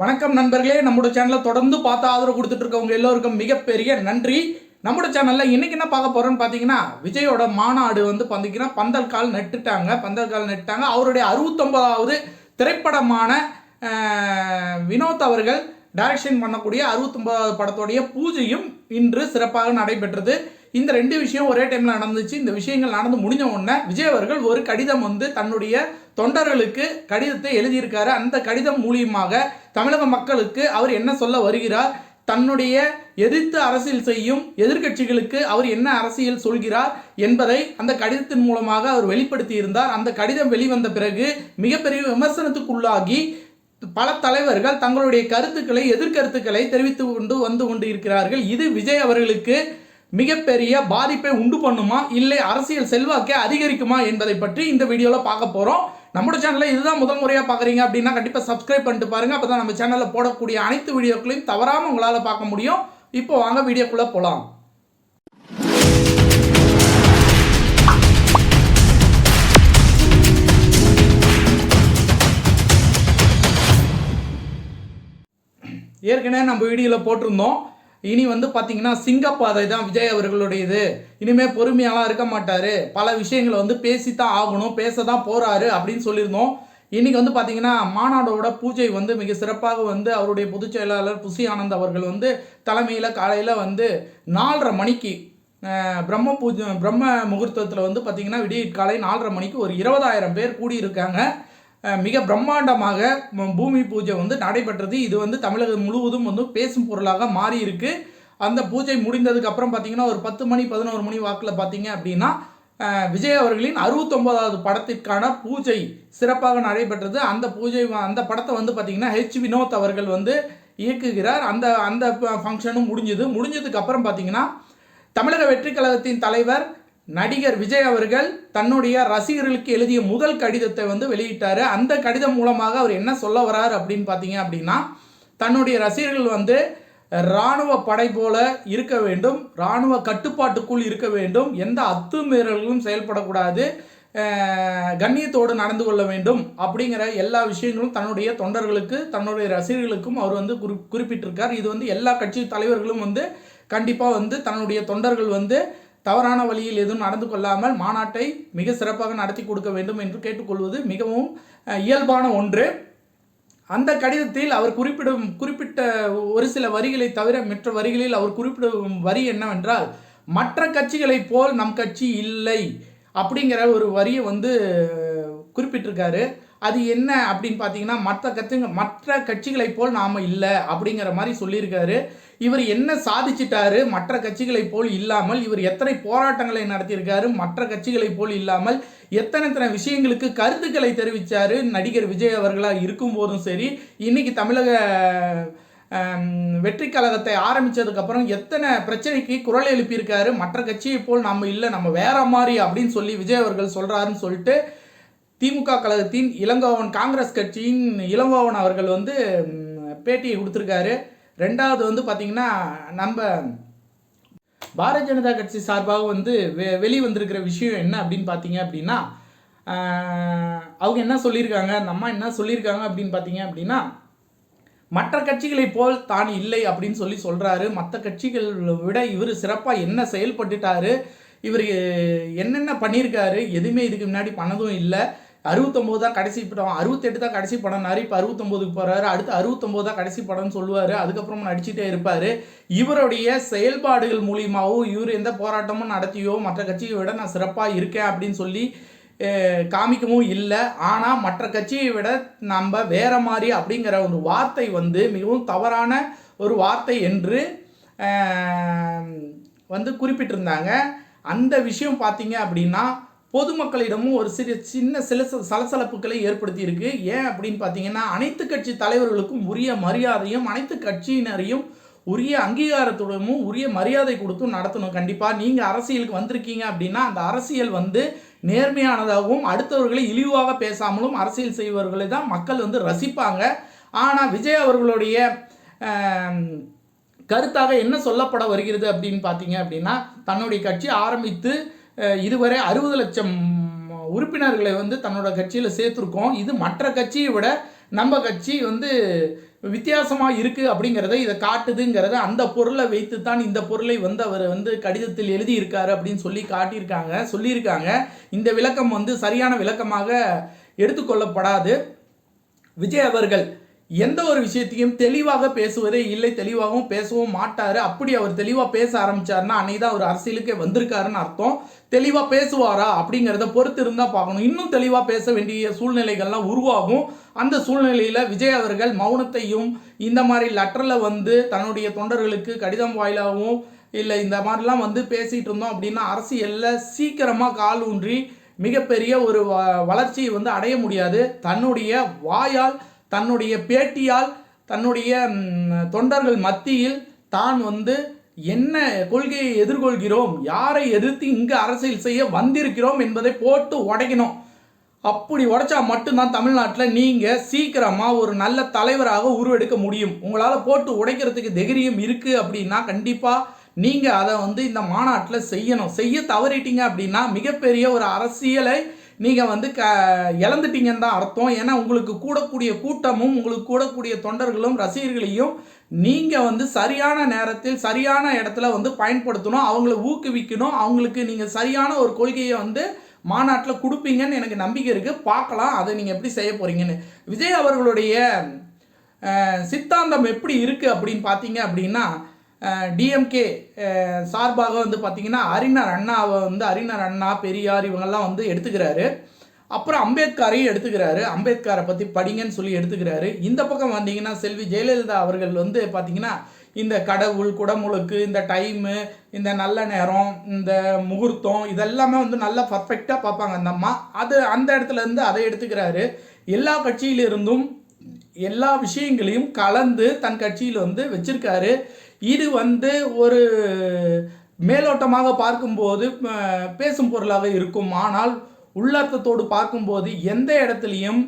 வணக்கம் நண்பர்களே நம்மளோட சேனலை தொடர்ந்து பார்த்து ஆதரவு கொடுத்துட்டு இருக்கவங்க எல்லோருக்கும் மிகப்பெரிய நன்றி. நம்மளோட சேனலில் இன்றைக்கி என்ன பார்க்க போகிறோன்னு பார்த்தீங்கன்னா விஜயோட மாநாடு வந்து பார்த்தீங்கன்னா பந்தல் கால் நட்டுட்டாங்க பந்தல் கால் நட்டுட்டாங்க. அவருடைய அறுபத்தொம்பதாவது திரைப்படமான வினோத் அவர்கள் டைரக்ஷன் பண்ணக்கூடிய அறுபத்தொம்பதாவது படத்தோடைய பூஜையும் இன்று சிறப்பாக நடைபெற்றது. இந்த ரெண்டு விஷயம் ஒரே டைமில் நடந்துச்சு. இந்த விஷயங்கள் நடந்து முடிஞ்ச உடனே விஜய் அவர்கள் ஒரு கடிதம் வந்து தன்னுடைய தொண்டர்களுக்கு கடிதத்தை எழுதியிருக்காரு. அந்த கடிதம் மூலியமாக தமிழக மக்களுக்கு அவர் என்ன சொல்ல வருகிறார்? தன்னுடைய எதிர்த்து அரசியல் செய்யும் எதிர்க்கட்சிகளுக்கு அவர் என்ன அரசியல் சொல்கிறார் என்பதை அந்த கடிதத்தின் மூலமாக அவர் வெளிப்படுத்தி இருந்தார் அந்த கடிதம் வெளிவந்த பிறகு மிகப்பெரிய விமர்சனத்துக்குள்ளாகி பல தலைவர்கள் தங்களுடைய கருத்துக்களை எதிர்கருத்துக்களை தெரிவித்து கொண்டு வந்து கொண்டு இருக்கிறார்கள் இது விஜய் அவர்களுக்கு மிகப்பெரிய பாதிப்பை உண்டு பண்ணுமா? இல்லை அரசியல் செல்வாக்கை அதிகரிக்குமா என்பதை பற்றி இந்த வீடியோவில் பார்க்க போகிறோம் நம்மளோட சேனலில் இதுதான் முதல் முறையாக பார்க்குறீங்க அப்படின்னா கண்டிப்பாக சப்ஸ்கிரைப் பண்ணிட்டு பாருங்கள் அப்போ தான் நம்ம சேனலில் போடக்கூடிய அனைத்து வீடியோக்களையும் தவறாமல் உங்களால் பார்க்க முடியும். இப்போ வாங்க வீடியோக்குள்ளே போகலாம் ஏற்கனவே நம்ம வீடியோவில் போட்டிருந்தோம். இனி வந்து பார்த்தீங்கன்னா சிங்கப்பாதை தான் விஜய் அவர்களுடையது. இனிமேல் பொறுமையாலாம் இருக்க மாட்டார். பல விஷயங்களை வந்து பேசித்தான் ஆகணும் பேச தான் போகிறாரு அப்படின்னு சொல்லியிருந்தோம். இன்னைக்கு வந்து பார்த்தீங்கன்னா மாநாடோட பூஜை வந்து மிக சிறப்பாக வந்து அவருடைய பொதுச் செயலாளர் புசி ஆனந்த் அவர்கள் வந்து தலைமையில் காலையில் வந்து நாலரை மணிக்கு பிரம்ம பூஜை பிரம்ம முகூர்த்தத்தில் வந்து பார்த்திங்கன்னா விடிய காலை நாலரை மணிக்கு ஒரு இருபதாயிரம் பேர் கூடியிருக்காங்க. மிக பிரம்மாண்டமாக பூமி பூஜை வந்து நடைபெற்றது. இது வந்து தமிழகம் முழுவதும் வந்து பேசும் பொருளாக மாறி இருக்கு அந்த பூஜை முடிந்ததுக்கு அப்புறம் பார்த்தீங்கன்னா ஒரு பத்து மணி பதினோரு மணி வாக்கில் பார்த்தீங்க அப்படின்னா விஜய் அவர்களின் அறுபத்தொம்போதாவது படத்திற்கான பூஜை சிறப்பாக நடைபெற்றது. அந்த பூஜை அந்த படத்தை வந்து பார்த்தீங்கன்னா ஹெச் வினோத் அவர்கள் வந்து இயக்குகிறார். அந்த அந்த ஃபங்க்ஷனும் முடிஞ்சது. முடிஞ்சதுக்கு அப்புறம் பார்த்தீங்கன்னா தமிழக வெற்றி கழகத்தின் தலைவர் நடிகர் விஜய் அவர்கள் தன்னுடைய ரசிகர்களுக்கு எழுதிய முதல் கடிதத்தை வந்து வெளியிட்டார். அந்த கடிதம் மூலமாக அவர் என்ன சொல்ல வரார் அப்படின்னு பார்த்தீங்க அப்படின்னா தன்னுடைய ரசிகர்கள் வந்து இராணுவ படை போல இருக்க வேண்டும் இராணுவ கட்டுப்பாட்டுக்குள் இருக்க வேண்டும் எந்த அத்துமீறல்களும் செயல்படக்கூடாது கண்ணியத்தோடு நடந்து கொள்ள வேண்டும் அப்படிங்கிற எல்லா விஷயங்களும் தன்னுடைய தொண்டர்களுக்கு தன்னுடைய ரசிகர்களுக்கும் அவர் வந்து குறி குறிப்பிட்டிருக்கார். இது வந்து எல்லா கட்சி தலைவர்களும் வந்து கண்டிப்பாக வந்து தன்னுடைய தொண்டர்கள் வந்து தவறான வழியில் எதுவும் நடந்து கொள்ளாமல் மாநாட்டை மிக சிறப்பாக நடத்தி கொடுக்க வேண்டும் என்று கேட்டுக்கொள்வது மிகவும் இயல்பான ஒன்று. அந்த கடிதத்தில் அவர் குறிப்பிடும் குறிப்பிட்ட ஒரு சில வரிகளை தவிர மற்ற வரிகளில் அவர் குறிப்பிடும் வரி என்னவென்றால் மற்ற கட்சிகளைப் போல் நம் கட்சி இல்லை அப்படிங்கிற ஒரு வரியை வந்து குறிப்பிட்டிருக்காரு. அது என்ன அப்படின்னு பார்த்தீங்கன்னா மற்ற கட்சிங்க மற்ற கட்சிகளைப் போல் நாம் இல்லை அப்படிங்கிற மாதிரி சொல்லியிருக்காரு. இவர் என்ன சாதிச்சிட்டாரு? மற்ற கட்சிகளைப் போல் இல்லாமல் இவர் எத்தனை போராட்டங்களை நடத்தியிருக்காரு? மற்ற கட்சிகளைப் போல் இல்லாமல் எத்தனை எத்தனை விஷயங்களுக்கு கருத்துக்களை தெரிவித்தாரு நடிகர் விஜய் அவர்களாக இருக்கும்போதும் சரி இன்னைக்கு தமிழக வெற்றி கழகத்தை ஆரம்பிச்சதுக்கப்புறம் எத்தனை பிரச்சனைக்கு குரல் எழுப்பியிருக்காரு? மற்ற கட்சியை போல் நம்ம இல்லை நம்ம வேற மாதிரி அப்படின்னு சொல்லி விஜய் அவர்கள் சொல்கிறாருன்னு சொல்லிட்டு திமுக கழகத்தின் இளங்கோவன் காங்கிரஸ் கட்சியின் இளங்கோவன் அவர்கள் வந்து பேட்டியை கொடுத்துருக்காரு. ரெண்டாவது வந்து பார்த்தீங்கன்னா நம்ம பாரதிய ஜனதா கட்சி சார்பாக வந்து வெ வெளி வந்திருக்கிற விஷயம் என்ன அப்படின்னு பார்த்தீங்க அப்படின்னா அவங்க என்ன சொல்லியிருக்காங்க அந்த அம்மா என்ன சொல்லியிருக்காங்க அப்படின்னு பார்த்தீங்க அப்படின்னா மற்ற கட்சிகளைப் போல் தான் இல்லை அப்படின்னு சொல்லி சொல்கிறாரு மற்ற கட்சிகள் விட இவர் சிறப்பாக என்ன செயல்பட்டுட்டாரு இவர் என்னென்ன பண்ணியிருக்காரு எதுவுமே இதுக்கு முன்னாடி பண்ணதும் இல்லை. அறுபத்தொம்போது தான் கடைசி படம் அறுபத்தெட்டு தான் கடைசி படம்னாரு இப்போ அறுபத்தொம்போதுக்கு போகிறாரு அடுத்து அறுபத்தொம்போது தான் கடைசி படம்னு சொல்லுவார். அதுக்கப்புறம் நடிச்சுட்டே இருப்பார். இவருடைய செயல்பாடுகள் மூலியமாகவும் இவர் எந்த போராட்டமும் நடத்தியோ மற்ற கட்சியை விட நான் சிறப்பாக இருக்கேன் அப்படின்னு சொல்லி காமிக்கவும் இல்லை. ஆனால் மற்ற கட்சியை விட நம்ம வேற மாதிரி அப்படிங்கிற ஒரு வார்த்தை வந்து மிகவும் தவறான ஒரு வார்த்தை என்று வந்து குறிப்பிட்டிருந்தாங்க. அந்த விஷயம் பார்த்தீங்க அப்படின்னா பொதுமக்களிடமும் ஒரு சிறு சின்ன சில சலசலப்புகளை ஏற்படுத்தியிருக்கு. ஏன் அப்படின்னு பார்த்தீங்கன்னா அனைத்து கட்சி தலைவர்களுக்கும் உரிய மரியாதையும் அனைத்து கட்சியினரையும் உரிய அங்கீகாரத்துடனும் உரிய மரியாதை கொடுத்தும் நடத்தணும். கண்டிப்பாக நீங்கள் அரசியலுக்கு வந்திருக்கீங்க அப்படின்னா அந்த அரசியல் வந்து நேர்மையானதாகவும் அடுத்தவர்களை இழிவாக பேசாமலும் அரசியல் செய்பவர்களை தான் மக்கள் வந்து ரசிப்பாங்க. ஆனால் விஜய் அவர்களுடைய கருத்தாக என்ன சொல்லப்பட வருகிறது அப்படின்னு பார்த்தீங்க அப்படின்னா தன்னுடைய கட்சி ஆரம்பித்து இதுவரை அறுபது லட்சம் உறுப்பினர்களை வந்து தன்னோட கட்சியில் சேர்த்துருக்கோம். இது மற்ற கட்சியை விட நம்ம கட்சி வந்து வித்தியாசமாக இருக்குது அப்படிங்கிறத இதை காட்டுதுங்கிறத அந்த பொருளை வைத்து தான் இந்த பொருளை வந்து அவர் வந்து கடிதத்தில் எழுதியிருக்காரு அப்படின்னு சொல்லி காட்டியிருக்காங்க சொல்லியிருக்காங்க. இந்த விளக்கம் வந்து சரியான விளக்கமாக எடுத்துக்கொள்ளப்படாது. விஜய் அவர்கள் எந்த ஒரு விஷயத்தையும் தெளிவாக பேசுவதே இல்லை தெளிவாகவும் பேசவும் மாட்டார். அப்படி அவர் தெளிவாக பேச ஆரம்பிச்சாருன்னா அன்னைக்கு தான் அவர் அரசியலுக்கே வந்திருக்காருன்னு அர்த்தம். தெளிவாக பேசுவாரா அப்படிங்கிறத பொறுத்து இருந்தால் பார்க்கணும். இன்னும் தெளிவாக பேச வேண்டிய சூழ்நிலைகள்லாம் உருவாகும். அந்த சூழ்நிலையில் விஜய் அவர்கள் மௌனத்தையும் இந்த மாதிரி லெட்டரில் வந்து தன்னுடைய தொண்டர்களுக்கு கடிதம் வாயிலாகவும் இல்லை இந்த மாதிரிலாம் வந்து பேசிகிட்டு இருந்தோம் அப்படின்னா அரசியலில் சீக்கிரமாக கால் ஊன்றி மிகப்பெரிய ஒரு வ வளர்ச்சியை வந்து அடைய முடியாது. தன்னுடைய வாயால் தன்னுடைய பேட்டியால் தன்னுடைய தொண்டர்கள் மத்தியில் தான் வந்து என்ன கொள்கையை எதிர்கொள்கிறோம் யாரை எதிர்த்து இங்கு அரசியல் செய்ய வந்திருக்கிறோம் என்பதை போட்டு உடைக்கணும். அப்படி உடைச்சா மட்டும்தான் தமிழ்நாட்டில் நீங்கள் சீக்கிரமாக ஒரு நல்ல தலைவராக உருவெடுக்க முடியும். உங்களால் போட்டு உடைக்கிறதுக்கு தைரியம் இருக்குது அப்படின்னா கண்டிப்பாக நீங்கள் அதை வந்து இந்த மாநாட்டில் செய்யணும். செய்ய தவறிட்டீங்க அப்படின்னா மிகப்பெரிய ஒரு அரசியலை நீங்கள் வந்து க இழந்துட்டீங்கன்னு தான் அர்த்தம். ஏன்னா உங்களுக்கு கூடக்கூடிய கூட்டமும் உங்களுக்கு கூடக்கூடிய தொண்டர்களும் ரசிகர்களையும் நீங்கள் வந்து சரியான நேரத்தில் சரியான இடத்துல வந்து பயன்படுத்தணும். அவங்கள ஊக்குவிக்கணும். அவங்களுக்கு நீங்கள் சரியான ஒரு கொள்கையை வந்து மாநாட்டில் கொடுப்பீங்கன்னு எனக்கு நம்பிக்கை இருக்குது பார்க்கலாம். அதை நீங்கள் எப்படி செய்ய போகிறீங்கன்னு விஜய் அவர்களுடைய சித்தாந்தம் எப்படி இருக்குது அப்படின்னு பார்த்தீங்க அப்படின்னா டிஎம்கே சார்பாக வந்து பார்த்திங்கன்னா அறிஞர் அண்ணாவை வந்து அறிஞர் அண்ணா பெரியார் இவங்கெல்லாம் வந்து எடுத்துக்கிறாரு. அப்புறம் அம்பேத்கரையும் எடுத்துக்கிறாரு. அம்பேத்கரை பற்றி படிங்கன்னு சொல்லி எடுத்துக்கிறாரு. இந்த பக்கம் வந்தீங்கன்னா செல்வி ஜெயலலிதா அவர்கள் வந்து பார்த்திங்கன்னா இந்த கடவுள் குடமுழுக்கு இந்த டைமு இந்த நல்ல நேரம் இந்த முகூர்த்தம் இதெல்லாமே வந்து நல்லா பர்ஃபெக்டாக பார்ப்பாங்க அந்த அம்மா. அது அந்த இடத்துல இருந்து அதை எடுத்துக்கிறாரு. எல்லா கட்சியிலிருந்தும் எல்லா விஷயங்களையும் கலந்து தன் கட்சியில் வந்து வச்சிருக்காரு. இது வந்து ஒரு மேலோட்டமாக பார்க்கும்போது பேசும் பொருளாக இருக்கும். ஆனால் உள்ளர்த்தத்தோடு பார்க்கும்போது எந்த இடத்துலையும்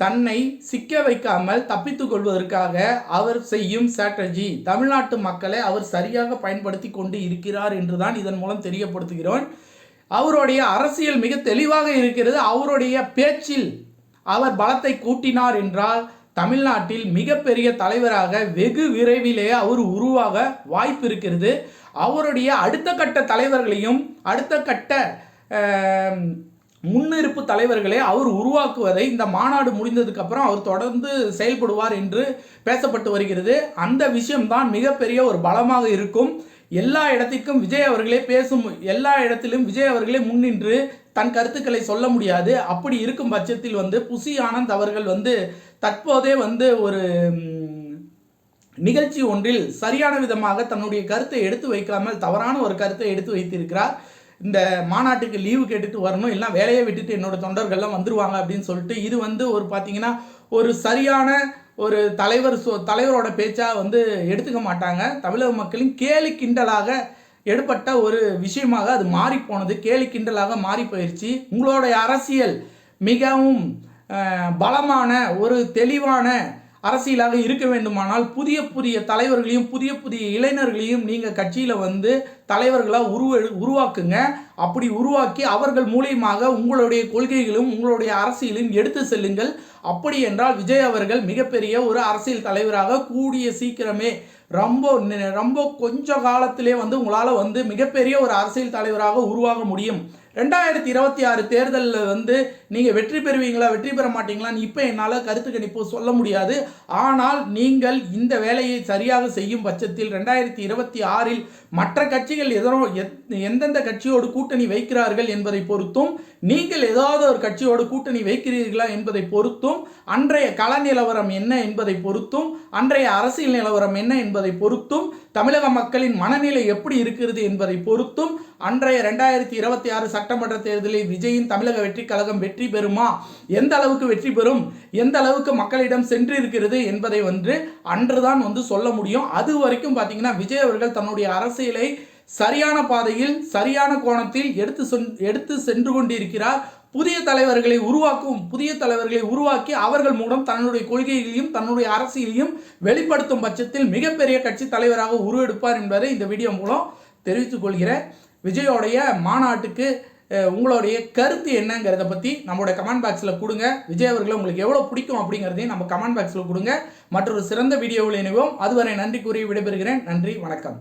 தன்னை சிக்க வைக்காமல் தப்பித்து கொள்வதற்காக அவர் செய்யும் ஸ்ட்ராட்டஜி தமிழ்நாட்டு மக்களை அவர் சரியாக பயன்படுத்தி கொண்டு இருக்கிறார் என்றுதான் இதன் மூலம் தெரியப்படுத்துகிறோம். அவருடைய அரசியல் மிக தெளிவாக இருக்கிறது. அவருடைய பேச்சில் அவர் பலத்தை கூட்டினார் என்றால் தமிழ்நாட்டில் மிகப்பெரிய தலைவராக வெகு விரைவிலே அவர் உருவாக வாய்ப்பு இருக்கிறது. அவருடைய அடுத்த கட்ட தலைவர்களையும் அடுத்த கட்ட முன்னிருப்பு தலைவர்களை அவர் உருவாக்குவதை இந்த மாநாடு முடிந்ததுக்கப்புறம் அவர் தொடர்ந்து செயல்படுவார் என்று பேசப்பட்டு வருகிறது. அந்த விஷயம்தான் மிகப்பெரிய ஒரு பலமாக இருக்கும். எல்லா இடத்துக்கும் விஜய் அவர்களே பேசும் எல்லா இடத்திலும் விஜய் அவர்களே முன்னின்று தன் கருத்துக்களை சொல்ல முடியாது. அப்படி இருக்கும் பட்சத்தில் வந்து புசி ஆனந்த் அவர்கள் வந்து தற்போதே வந்து ஒரு நிகழ்ச்சி ஒன்றில் சரியான விதமாக தன்னுடைய கருத்தை எடுத்து வைக்காமல் தவறான ஒரு கருத்தை எடுத்து வைத்திருக்கிறார். இந்த மாநாட்டுக்கு லீவு கேட்டுட்டு வரணும் இல்லை வேலையை விட்டுட்டு என்னோட தொண்டர்கள்லாம் வந்துருவாங்க அப்படின்னு சொல்லிட்டு இது வந்து ஒரு பார்த்தீங்கன்னா ஒரு சரியான ஒரு தலைவர் சொ தலைவரோட பேச்சா வந்து எடுத்துக்க மாட்டாங்க. தமிழக மக்களின் கேலி கிண்டலாக எடுப்பட்ட ஒரு விஷயமாக அது மாறி போனது. கேலி கிண்டலாக மாறி போயிடுச்சு உங்களுடைய அரசியல் மிகவும் பலமான ஒரு தெளிவான அரசியலாக இருக்க வேண்டுமானால் புதிய புதிய தலைவர்களையும் புதிய புதிய இளைஞர்களையும் நீங்கள் கட்சியில் வந்து தலைவர்களாக உருவ உருவாக்குங்க. அப்படி உருவாக்கி அவர்கள் மூலியமாக உங்களுடைய கொள்கைகளும் உங்களுடைய அரசியலையும் எடுத்து செல்லுங்கள். அப்படி என்றால் விஜய் அவர்கள் மிகப்பெரிய ஒரு அரசியல் தலைவராக கூடிய சீக்கிரமே ரொம்ப ரொம்ப கொஞ்ச காலத்திலே வந்து உங்களால் வந்து மிகப்பெரிய ஒரு அரசியல் தலைவராக உருவாக முடியும். ரெண்டாயிரத்தி இருபத்தி ஆறு தேர்தலில் வந்து நீங்கள் வெற்றி பெறுவீங்களா வெற்றி பெற மாட்டீங்களான்னு இப்போ என்னால் கருத்து கணிப்பு சொல்ல முடியாது. ஆனால் நீங்கள் இந்த வேலையை சரியாக செய்யும் பட்சத்தில் ரெண்டாயிரத்தி இருபத்தி ஆறில் மற்ற கட்சிகள் எதோ எத்- எந்தெந்த கட்சியோடு கூட்டணி வைக்கிறார்கள் என்பதை பொறுத்தும் நீங்கள் ஏதாவது ஒரு கட்சியோடு கூட்டணி வைக்கிறீர்களா என்பதை பொறுத்தும் அன்றைய கள நிலவரம் என்ன என்பதை பொறுத்தும் அன்றைய அரசியல் நிலவரம் என்ன என்பதை பொறுத்தும் தமிழக மக்களின் மனநிலை எப்படி இருக்கிறது என்பதை பொறுத்தும் அன்றைய ரெண்டாயிரத்தி இருபத்தி ஆறு சட்டமன்ற தேர்தலில் விஜயின் தமிழக வெற்றி கழகம் வெற்றி பெறுமா? எந்த அளவுக்கு வெற்றி பெறும்? எந்த அளவுக்கு மக்களிடம் சென்று இருக்கிறது என்பதை வந்து அன்றுதான் வந்து சொல்ல முடியும். அது வரைக்கும் பார்த்தீங்கன்னா விஜய் அவர்கள் தன்னுடைய அரசியலை சரியான பாதையில் சரியான கோணத்தில் எடுத்து சென் எடுத்து சென்று கொண்டிருக்கிறார். புதிய தலைவர்களை உருவாக்கும் புதிய தலைவர்களை உருவாக்கி அவர்கள் மூலம் தன்னுடைய கொள்கைகளையும் தன்னுடைய அரசியலையும் வெளிப்படுத்தும் பட்சத்தில் மிகப்பெரிய கட்சி தலைவராக உருவெடுப்பார் என்பதை இந்த வீடியோ மூலம் தெரிவித்துக் கொள்கிறேன். விஜயோடைய மாநாட்டுக்கு உங்களுடைய கருத்து என்னங்கிறத பற்றி நம்மளுடைய கமெண்ட் பாக்ஸில் கொடுங்க. விஜய் அவர்களை உங்களுக்கு எவ்வளோ பிடிக்கும் அப்படிங்கிறதையும் நம்ம கமெண்ட் பாக்ஸில் கொடுங்க. மற்றொரு சிறந்த வீடியோவில் இணைவோம். அதுவரை நன்றி கூறி விடைபெறுகிறேன். நன்றி வணக்கம்.